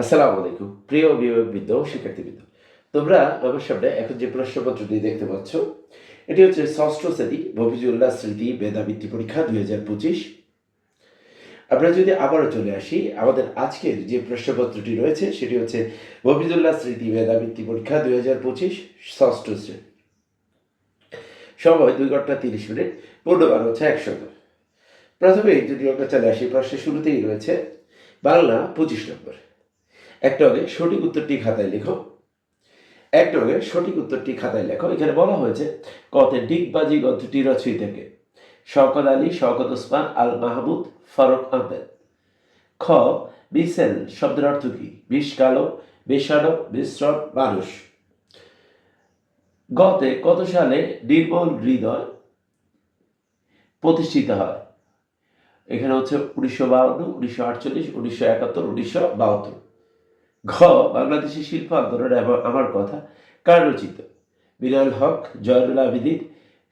আসসালামু আলাইকুম, প্রিয় ও শিক্ষার্থীবৃন্দ। তোমরা আমার সামনে এখন যে প্রশ্নপত্রটি দেখতে পাচ্ছ, এটি হচ্ছে ষষ্ঠ শ্রেণি মফিজুল্লাহ স্মৃতি মেধাবৃত্তি পরীক্ষা দুই হাজার পঁচিশ। আমরা যদি আবারও চলে আসি, আমাদের আজকের যে প্রশ্নপত্রটি রয়েছে, সেটি হচ্ছে মফিজুল্লাহ স্মৃতি মেধাবৃত্তি পরীক্ষা দুই হাজার পঁচিশ ষষ্ঠ শ্রেণি। সময় দুই ঘণ্টা তিরিশ মিনিট পূর্ণবার হচ্ছে একশো প্রথমে যদি আমরা চলে আসি প্রশ্নের শুরুতেই রয়েছে, বাংলা পঁচিশ নম্বর। এক নগে সঠিক উত্তরটি খাতায় লেখো। এক নগে সঠিক উত্তরটি খাতায় লেখো। এখানে বলা হয়েছে, কতে ডিগবাজি গ্রন্থটি থেকে শওকত আলী, শওকত ওসমান, আল মাহমুদ, ফারুক আহমেদ। খ, বিসেল শব্দের অর্থ কি? বিষ কালো বিষাণু বিশ্রম মানুষ। গতে কত সালে নির্মল হৃদয় প্রতিষ্ঠিত হয়? এখানে হচ্ছে উনিশশো বাউন্ন, উনিশশো আটচল্লিশ, উনিশশো একাত্তর, উনিশশো বাহাত্তর। ঘ, বাংলাদেশি শিল্প আন্দোলন এবং আমার কথা, কার রচিত? বিরল হক, জয়নুল আবিদিন,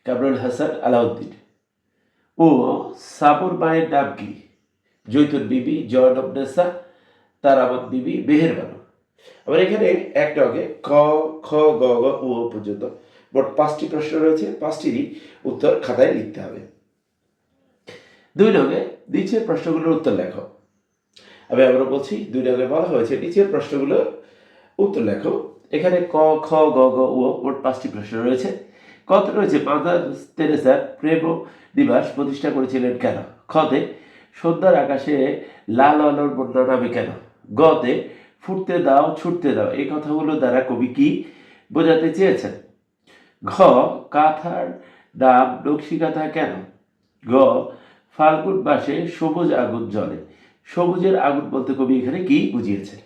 কামরুল হাসান, আলাউদ্দিন। ও সাবুর মায়ের নাম কি? জৈতুন বিবি জয়নবনেসা তারামত বিবি, মেহেরবানু। আবার এখানে এক নগে ক, খ, গ গ পর্যন্ত মোট পাঁচটি প্রশ্ন রয়েছে, পাঁচটিরই উত্তর খাতায় লিখতে হবে। দুই নগে নিচের প্রশ্নগুলোর উত্তর লেখো। আমি আবারও বলছি দুই নগে বলা হয়েছে। নিচের প্রশ্নগুলো উত্তর লেখো। এখানে ক, খ, গ গ ও মোট পাঁচটি প্রশ্ন রয়েছে। কত রয়েছে মাদার তেরেসা প্রেম দিবাস প্রতিষ্ঠা করেছিলেন কেন? খতে সন্ধ্যার আকাশে লাল আলোর বন্যা নামে কেন? গতে ফুটতে দাও, ছুটতে দাও, এই কথাগুলো দ্বারা কবি কি বোঝাতে চেয়েছেন? ঘ, কাঁথার ডাব নকশি কাঁথা কেন? গ, ফাল্গুন মাসে সবুজ আগুন জ্বলে। সবুজের আগুন বলতে কবি এখানে কি বুঝিয়েছেন?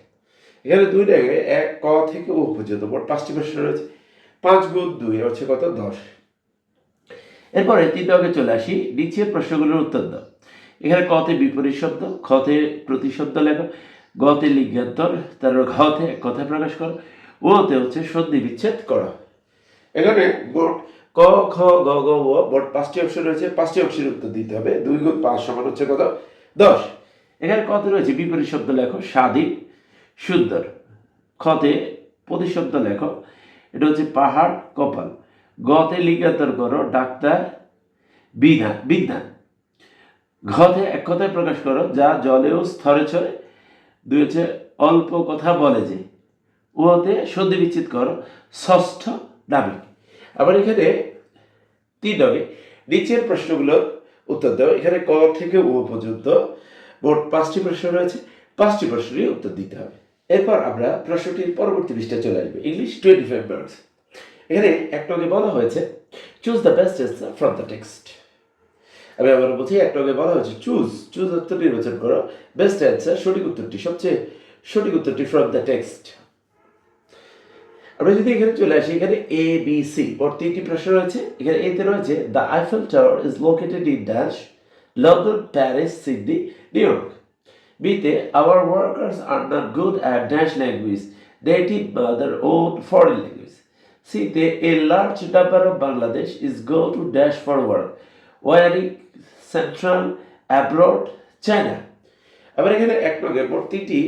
এখানে দুই জায়গায় এক ক থেকে ও পর্যন্ত মোট পাঁচটি প্রশ্ন রয়েছে। পাঁচ গুণ দুই হচ্ছে কত? দশ। এরপরে তিন নগে চলে আসি নিচের প্রশ্নগুলোর উত্তর দাও। এখানে কতে বিপরীত শব্দ খতে প্রতিশব্দ লেখো গতে লিঙ্গান্তর তারপর ঘতে এক কথা প্রকাশ করো ওতে হচ্ছে সন্ধি বিচ্ছেদ করা। এখানে ক খ গ গ ও মোট পাঁচটি অপশন রয়েছে। পাঁচটি অপশনের উত্তর দিতে হবে। দুই গুণ পাঁচ সমান হচ্ছে কত? দশ। এখানে কত রয়েছে? বিপরীত শব্দ লেখো, স্বাধীন, সুন্দর। খতে প্রতিশব্দ লেখো, এটা হচ্ছে পাহাড়, কপাল। গতে লিঙ্গান্তর করো, ডাক্তার, বিধান বিধান ঘতে এক কথায় প্রকাশ করো, যা জলেও স্থরে ছড়ে। দুই হচ্ছে অল্প কথা বলে যে। ওতে সন্ধি বিচ্ছেদ করো, ষষ্ঠ নাবিক। আবার এখানে তিন নগে নিচের প্রশ্নগুলোর উত্তর দাও। এখানে ক থেকে ও পর্যন্ত মোট পাঁচটি প্রশ্ন রয়েছে। পাঁচটি প্রশ্নেরই উত্তর দিতে হবে। এরপর আমরা প্রশ্নটির পরবর্তী পৃষ্ঠায় চলে আসবে ইংলিশ টোয়েন্টি ফাইভ মার্কস এখানে এক নগে বলা হয়েছে choose the best answer from the text আমি আবার বলছি, এক নগে বলা হয়েছে চুজ চুজ উত্তর নির্বাচন করো। বেস্ট অ্যান্সার সঠিক উত্তরটি সবচেয়ে সঠিক উত্তরটি ফ্রম দ্য টেক্সট আমরা যদি এখানে চলে আসি, এখানে এ বি সি মোট তিনটি প্রশ্ন রয়েছে। এখানে এতে রয়েছে the Eiffel Tower is located in dash London Paris Sydney New York বিতে our workers are not good at dash language native mother own foreign language সিতে a large number of Bangladesh is go to dash for work warring central abroad China আবার এখানে এক নগে মোট তিনটি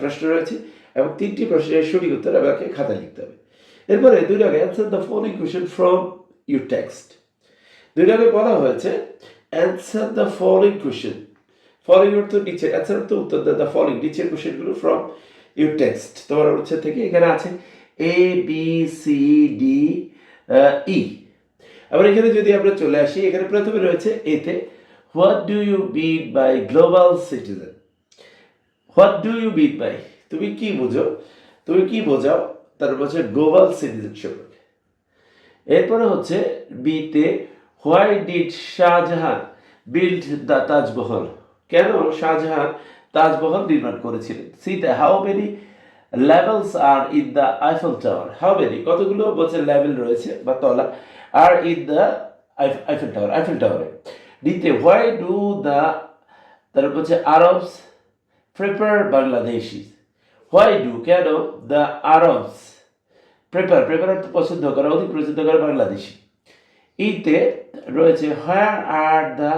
প্রশ্ন রয়েছে এবং তিনটি প্রশ্নের সঠিক উত্তর আমাকে খাতায় লিখতে হবে। এরপরে দুই নগে answer the following question from your text দুই নগে বলা হয়েছে answer the following question following অর্থ নিচে অ্যান্সার অর্থ উত্তর দ্য ফলোইং নিচের কোয়েশনগুলো ফ্রম ইউর টেক্সট তোমার অনুচ্ছেদ থেকে এখানে আছে A B C D E আবার এখানে যদি আমরা চলে আসি, এখানে প্রথমে রয়েছে এতে what do you beat by global citizen what do you beat by তুমি কি বোঝো? তুমি কি বোঝাও? তার বলছে গ্লোবাল সিটিজেন সম্পর্কে। এরপরে হচ্ছে বিতে why did Shahjahan build the Taj Mahal কেন শাহজাহান তাজমহল নির্মাণ করেছিলেন? সিতে how many levels are in the Eiffel Tower how many কতগুলো বলছে লেভেল রয়েছে বা তলা? Are in the Eiffel Tower Eiffel টাওয়ারে ডিতে হোয়াই ডু দ্য তারপর হচ্ছে Arabs prefer Bangladeshi why do কেন দ্য আরবস প্রেপার প্রেপার পছন্দ করা, অধিক পছন্দ করে বাংলাদেশি ইতে রয়েছে where are the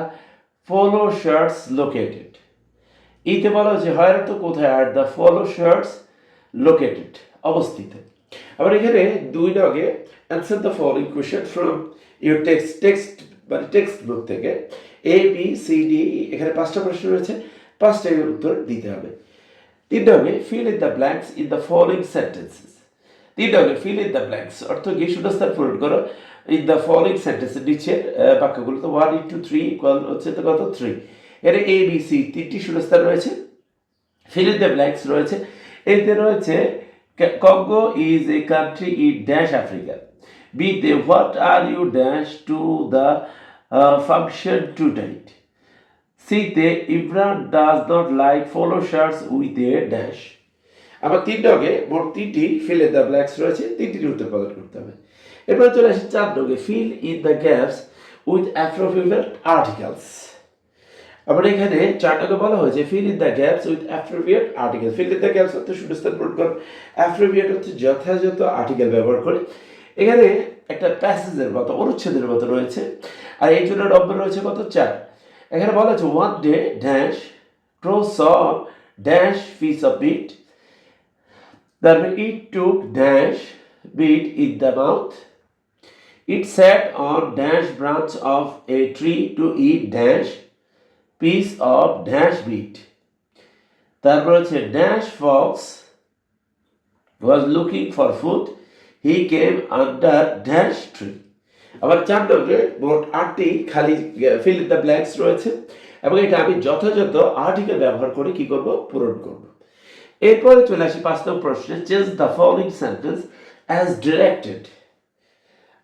polo shirts located ইতে বলা হচ্ছে হয় তো কোথায় are the polo shirts located অবস্থিত। আবার এখানে দুই লগে answer the following question from your text text মানে টেক্সট বুক থেকে এ বি সি ডি এখানে পাঁচটা প্রশ্ন রয়েছে পাঁচটার উত্তর দিতে হবে। তিন হবে fill in the blanks in the following sentences তিন ফিল ইন দ্য ব্ল্যাঙ্কস অর্থ কি শূন্যস্থান পূরণ করো। ইন দ্য ফলোইং সেন্টেন্স নিচের বাক্যগুলো তো ওয়ান ইন্টু থ্রি ইকুয়াল হচ্ছে তো কত? থ্রি এর এ বি সি তিনটি শূন্যস্থান রয়েছে। ফিল ইন দ্য ব্ল্যাঙ্কস রয়েছে। এতে রয়েছে Congo is a country in dash Africa B they what are you dash to the function tonight সিতে Imran does not like follow shirts with a dash আবার তিন ডগে মোট তিনটি ফিল ইন দ্য ব্ল্যাঙ্কস রয়েছে তিনটির উত্তর প্রদান করতে হবে। এরপর চলে আসি চার ডগে fill in the gaps with appropriate articles আবার এখানে চার চারটাকে বলা হয়েছে fill in the gaps with appropriate article fill in the gaps অর্থ শূন্যস্থান পূরণ করুন অ্যাপ্রোপ্রিয়েট হচ্ছে যথাযথ আর্টিকেল ব্যবহার করে। এখানে একটা প্যাসেজের মতো, অনুচ্ছেদের মতো রয়েছে। আর এই জন্য নম্বর রয়েছে কত? চার। এখানে বলা হচ্ছে one day dash crow saw dash piece of meat তারপরে it took dash meat in the mouth It sat on dash branch of a tree to eat dash piece of dash meat. তারপর হচ্ছে dash fox was looking for food. He came under dash tree. আবার চার নম্বরে মোট আটটি খালি feel the blanks রয়েছে এবং এটা আমি যথাযথ আর্টিকেল ব্যবহার করে কি করব পূরণ করব এরপরে চলে আসি পাঁচ নম্বর প্রশ্নে change the following sentence as directed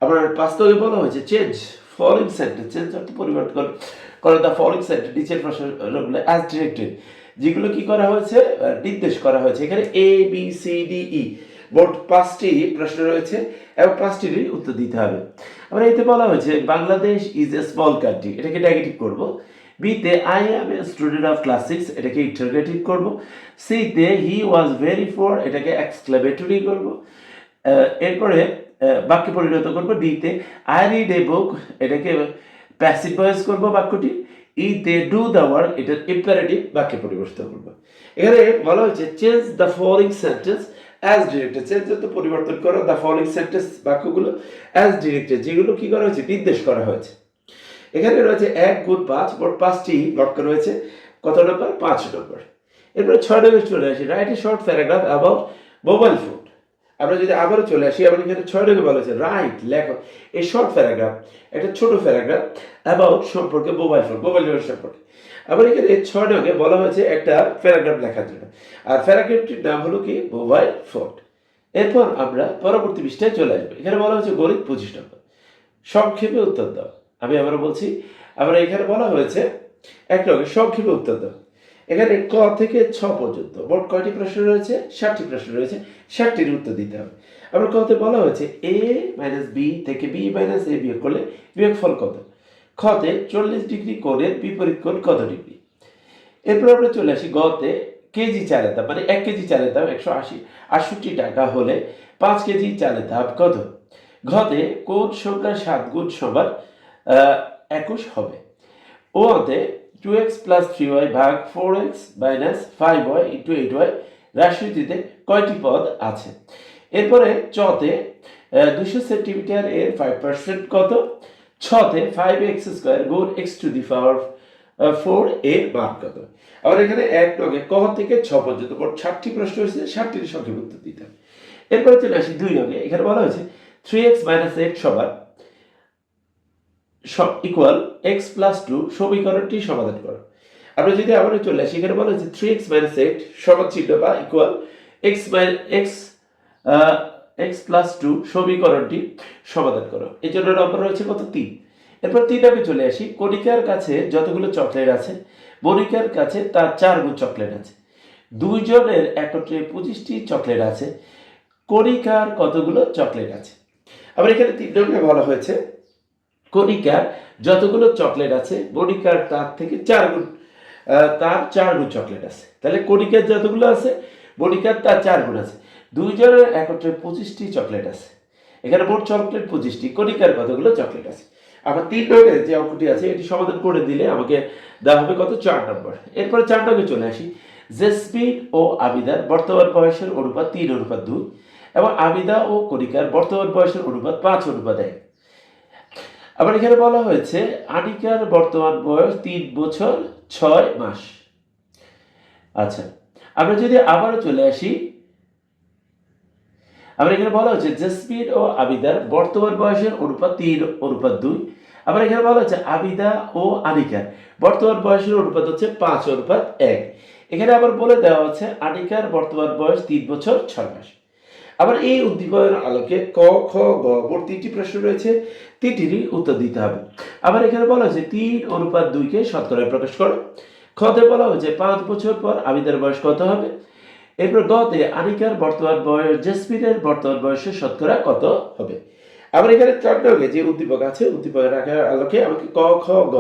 আবার বাস্তবে বলা হয়েছে চেঞ্জ ফলোইং সেন্টেন্স চেঞ্জ অর্থ পরিবর্তন করে দ্য ফলোইং সেন্টেন্স নিচের প্রশ্নগুলো অ্যাজ ডিরেক্টেড যেগুলো কি করা হয়েছে? নির্দেশ করা হয়েছে। এখানে A B C D E মোট পাঁচটি প্রশ্ন রয়েছে এবং পাঁচটিরই উত্তর দিতে হবে। আবার এতে বলা হয়েছে, Bangladesh is a small country এটাকে নেগেটিভ করব। বিতে I am a student of class six এটাকে ইন্টারগেটিভ করব। সিতে হি ওয়াজ ভেরি ফোর এটাকে এক্সক্লেমেটরি করব। এরপরে বাক্যে পরিণত করব ডিতে আই রিড এ বুক এটাকে প্যাসিভ ভয়েস করব বাক্যটি। ইতে ডু দ্য ওয়ার্ক এটার ইম্পারেটিভ বাক্যে পরিবর্তিত করব। এখানে বলা হয়েছে change the following sentence as directed change তো পরিবর্তন করো দ্য ফলোইং সেন্টেন্স বাক্যগুলো অ্যাজ ডিরেক্টেড যেগুলো কি করা হয়েছে, নির্দেশ করা হয়েছে। এখানে রয়েছে এক গুণ পাঁচ, মোট পাঁচটি বাক্য রয়েছে। কত নম্বর? পাঁচ নম্বর। এরপরে ছয় নম্বর চলে আসি। Write a short paragraph about mobile phone আমরা যদি আবারও চলে আসি আমরা এখানে ছয় নম্বর বলা হয়েছে রাইট লেখো। এই শর্ট প্যারাগ্রাফ একটা ছোট প্যারাগ্রাফ অ্যাবাউট সম্পর্কে মোবাইল ফোন মোবাইল ফোন সম্পর্কে। আবার এখানে ছয় নগে বলা হয়েছে একটা প্যারাগ্রাফ লেখার জন্য। আর প্যারাগ্রাফটির নাম হলো কি? মোবাইল ফোন এরপর আমরা পরবর্তী পৃষ্ঠায় চলে আসব। এখানে বলা হয়েছে গণিত পঁচিশ নম্বর। সংক্ষেপে উত্তর দাও। আমি আবারও বলছি, আবার এখানে বলা হয়েছে, এক লগে সংক্ষেপে উত্তর দাও। এখানে ক থেকে ছ পর্যন্ত, মোট কয়টি প্রশ্ন রয়েছে? ষাটটি প্রশ্ন রয়েছে ষাটটির উত্তর দিতে হবে। আবার কতে বলা হয়েছে, এ মাইনাস বি থেকে বি মাইনাস এ বিয়োগ করলে বিয়োগ ফল কত? খতে চল্লিশ ডিগ্রি কোণের বিপরীত কোণ কত ডিগ্রি? এরপর আমরা চলে আসি গতে কেজি চালের দাম মানে এক কেজি চালের দাম একশো আশি, আটষট্টি টাকা হলে পাঁচ কেজি চালের দাম কত? ঘতে কোন সংখ্যা সাত গুণ সমান একুশ হবে। ও অতে two x plus three y ভাগ four x minus five y into eight y রাশিটিতে কয়টি পদ আছে? এরপরে চতে দুশো সেন্টিমিটার এর ফাইভ পার্সেন্ট কত? ছতে ফাইভ এক্স স্কোয়ার গুণ x to the power four এর মান কত? আবার এখানে এক নগে ক থেকে ছ পর্যন্ত মোট ষাটটি প্রশ্ন হয়েছে, ষাটটির সংক্ষেপ উত্তর দিতে হবে। এরপরে চলে আসি দুই নগে এখানে বলা হয়েছে থ্রি এক্স মাইনাস এইট সমান ইকুয়াল এক্স প্লাস টু সমীকরণটি সমাধান করো। আমরা যদি আবার চলে আসি, এখানে বলা হচ্ছে থ্রি এক্স মাইনাস এইট সমান চিহ্ন বা equal x minus x x plus two সমীকরণটি সমাধান করো। এই জন্য নম্বর রয়েছে কত? তিন। এরপর তিন আমি চলে আসি, কণিকার কাছে যতগুলো চকলেট আছে, বণিকার কাছে তার চার গুণ চকলেট আছে। দুইজনের একত্রে পঁচিশটি চকলেট আছে, কণিকার কতগুলো চকলেট আছে? আবার এখানে তিন নম্বরে বলা হয়েছে। কণিকার যতগুলো চকলেট আছে, বণিকার তার থেকে চার গুণ তার চার গুণ চকলেট আছে। তাহলে কণিকার যতগুলো আছে, বণিকার তার চার গুণ আছে। দুইজনের একত্রে পঁচিশটি চকলেট আছে। এখানে মোট চকলেট পঁচিশটি, কণিকার কতগুলো চকলেট আছে? আবার তিন নঙ্গের যে অঙ্কটি আছে, এটি সমাধান করে দিলে আমাকে দেওয়া হবে কত? চার নম্বর। এরপরে চার নম্বরে চলে আসি। জেসমিন ও আবিদার বর্তমান বয়সের অনুপাত তিন, অনুপাত দুই, এবং আবিদা ও কণিকার বর্তমান বয়সের অনুপাত পাঁচ, অনুপাত এক। আবার এখানে বলা হয়েছে, আনিকার বর্তমান বয়স তিন বছর ছয় মাস। আচ্ছা আমরা যদি আবারও চলে আসি, আবার এখানে বলা হচ্ছে জেসমিন ও আবিদার বর্তমান বয়সের অনুপাত তিন, অনুপাত দুই। আবার এখানে বলা হচ্ছে আবিদা ও আনিকার বর্তমান বয়সের অনুপাত হচ্ছে পাঁচ, অনুপাত এক। এখানে আবার বলে দেওয়া হচ্ছে, আনিকার বর্তমান বয়স তিন বছর ছয় মাস। আবার এই উদ্দীপনের আলোকে ক, খ, গ মোট তিনটি প্রশ্ন রয়েছে, তিনটিরই উত্তর দিতে হবে। আবার এখানে বলা হয়েছে, তিন অনুপাত দুইকে শতকরায় প্রকাশ করো। খতে বলা হয়েছে, পাঁচ বছর পর আবিদার বয়স কত হবে? এরপর গতে আনিকার বর্তমান বয়স, জেসমিনের বর্তমান বয়সের শতকরা কত হবে? আবার এখানে চন্ডকে যে উদ্দীপক আছে, উদ্দীপকের আলোকে আমাকে ক, খ, গ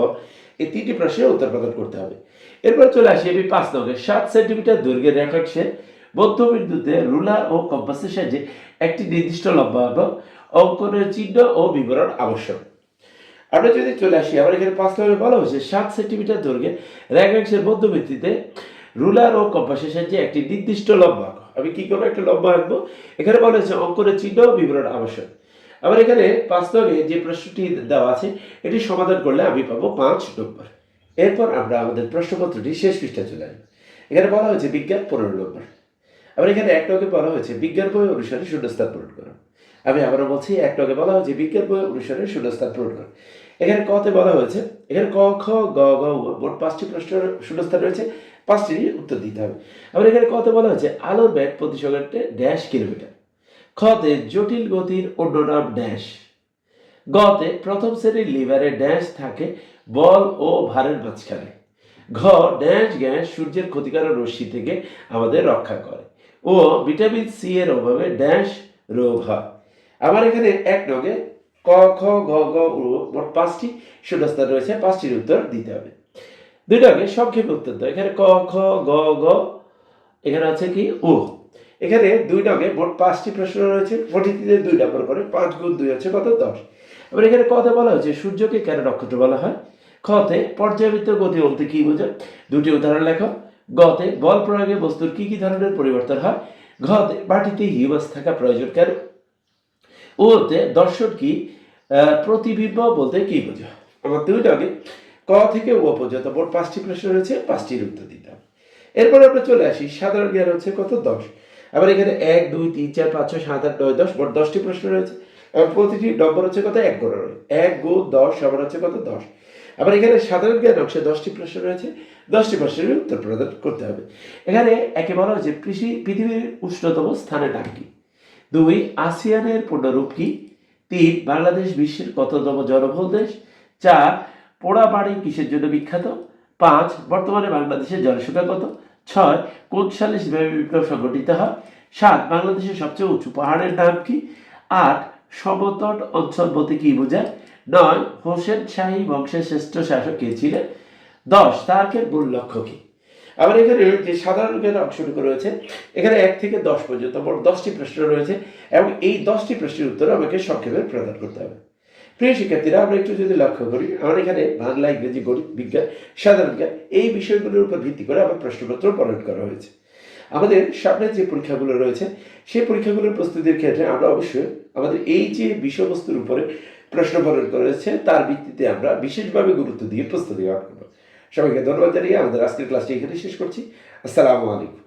এই তিনটি প্রশ্নের উত্তর প্রদান করতে হবে। এরপর চলে আসি আমি পাঁচ নগে সাত সেন্টিমিটার দৈর্ঘ্যের রেখাংশে মধ্যবিন্দুতে রুলার ও কম্পাসের সাহায্যে একটি নির্দিষ্ট লম্বা এবং অঙ্কনের চিহ্ন ও বিবরণ আবশ্যক। আমরা যদি চলে আসি আমার এখানে পাঁচ নম্বরে বলা হয়েছে, সাত সেন্টিমিটার দৈর্ঘ্যে রেখাংশের মধ্যবর্তীতে রুলার ও কম্পাসের সাহায্যে একটি নির্দিষ্ট লম্বা আমি কি করব? একটা লম্বা আঁকবো। এখানে বলা হয়েছে, অঙ্কনের চিহ্ন ও বিবরণ আবশ্যক। আবার এখানে পাঁচ নগে যে প্রশ্নটি দেওয়া আছে, এটি সমাধান করলে আমি পাবো পাঁচ নম্বর। এরপর আমরা আমাদের প্রশ্নপত্রটি শেষ পৃষ্ঠায় চলে আসব। এখানে বলা হয়েছে, বিজ্ঞান পনেরো নম্বর। আবার এখানে এক নগে বলা হয়েছে, বিজ্ঞান বই অনুসারে শূন্যস্থান পূরণ করো। আমি আবারও বলছি এক নগে বলা হয়েছে, বিজ্ঞান বই অনুসারে শূন্যস্থান পূরণ করো। এখানে কতে বলা হয়েছে, এখানে ক, খ, গ গ মোট পাঁচটি প্রশ্নের শূন্যস্থান রয়েছে, পাঁচটিরই উত্তর দিতে হবে। আবার এখানে কতে বলা হয়েছে, আলোর ব্যাগ প্রতি সেকেন্ডে ড্যাশ কিলোমিটার। খতে জটিল গতির অন্য নাম ড্যাশ। গতে প্রথম শ্রেণির লিভারে ড্যাশ থাকে বল ও ভারের মাঝখানে। ঘ, ড্যাশ গ্যাস সূর্যের ক্ষতিকারক রশ্মি থেকে আমাদের রক্ষা করে। ও ভিটামিন সি এর অভাবে ড্যাশ রোগ হয়। আবার এখানে এক নগে ক খ গ গ মোট পাঁচটি শূন্যস্থান রয়েছে, পাঁচটির উত্তর দিতে হবে। দুই নগে সংক্ষেপে উত্তর দাও। এখানে ক খ গ গ এখানে আছে কি? ও এখানে দুই নগে মোট পাঁচটি প্রশ্ন রয়েছে। মোটিতে দুই নম্বর করে পাঁচ গুণ দুই হচ্ছে কত? দশ। এবার এখানে কথা বলা হয়েছে, সূর্যকে কেন নক্ষত্র বলা হয়? খতে পর্যাবৃত্ত গতি বলতে কি বোঝায়? দুটি উদাহরণ লেখো। গতে বল প্রয়োগে বস্তুর কি কি ধরনের পরিবর্তন হয়? ঘতে মাটিতে হিউমাস থাকা প্রয়োজন কেন? ওতে দর্শন কি প্রতিবিম্ব বলতে কি বোঝায়? আমার দুই নগে ক থেকে ও পর্যন্ত মোট পাঁচটি প্রশ্ন রয়েছে, পাঁচটির উত্তর দিতে হবে। এরপর আমরা চলে আসি, সাধারণ জ্ঞান হচ্ছে কত? দশ। আবার এখানে এক, দুই, তিন, চার, পাঁচ, ছয়, সাত, আট, নয়, দশ, মোট দশটি প্রশ্ন রয়েছে। এবং প্রতিটি নম্বর হচ্ছে কত? এক রয়েছে এক গো দশ সমান হচ্ছে কত? দশ। আবার এখানে সাধারণ জ্ঞান অংশে দশটি প্রশ্ন রয়েছে দশটি প্রশ্নের উত্তর প্রদান করতে হবে। এখানে একে বলা হয়েছে কৃষি পৃথিবীর উষ্ণতম স্থানের নাম কি? দুই, আসিয়ানের পূর্ণরূপ কি? তিন, বাংলাদেশ বিশ্বের কততম জনবহুল দেশ? চার, পোড়া বাড়ি কিসের জন্য বিখ্যাত? পাঁচ, বর্তমানে বাংলাদেশের জনসংখ্যা কত? ছয়, কোন সালে শিবাবী বিপ্লব সংগঠিত হয়? সাত, বাংলাদেশের সবচেয়ে উঁচু পাহাড়ের নাম কি? আট, সমতট অঞ্চল বলতে কি বোঝায়? নয়, হোসেন শাহী বংশের শ্রেষ্ঠ শাসক কে ছিলেন? দশ তার্কের মূল লক্ষ্য কি? আবার এখানে যে সাধারণ জ্ঞান অংশটুকু রয়েছে, এখানে এক থেকে দশ পর্যন্ত মোট দশটি প্রশ্ন রয়েছে, এবং এই দশটি প্রশ্নের উত্তর আমাকে সংক্ষেপে প্রদান করতে হবে। প্রিয় শিক্ষার্থীরা, আমরা একটু যদি লক্ষ্য করি, আমার এখানে বাংলা, ইংরেজি, গণিত, বিজ্ঞান, সাধারণ জ্ঞান, এই বিষয়গুলোর উপর ভিত্তি করে আমার প্রশ্নপত্র প্রণয়ন করা হয়েছে। আমাদের সামনে যে পরীক্ষাগুলো রয়েছে, সেই পরীক্ষাগুলোর প্রস্তুতির ক্ষেত্রে আমরা অবশ্যই আমাদের এই যে বিষয়বস্তুর উপরে প্রশ্ন প্রণয়ন করেছে তার ভিত্তিতে আমরা বিশেষভাবে গুরুত্ব দিয়ে প্রস্তুতি গ্রহণ সবাইকে ধন্যবাদ জানিয়ে আমাদের আজকের ক্লাসটি এখানে শেষ করছি। আসসালামু আলাইকুম।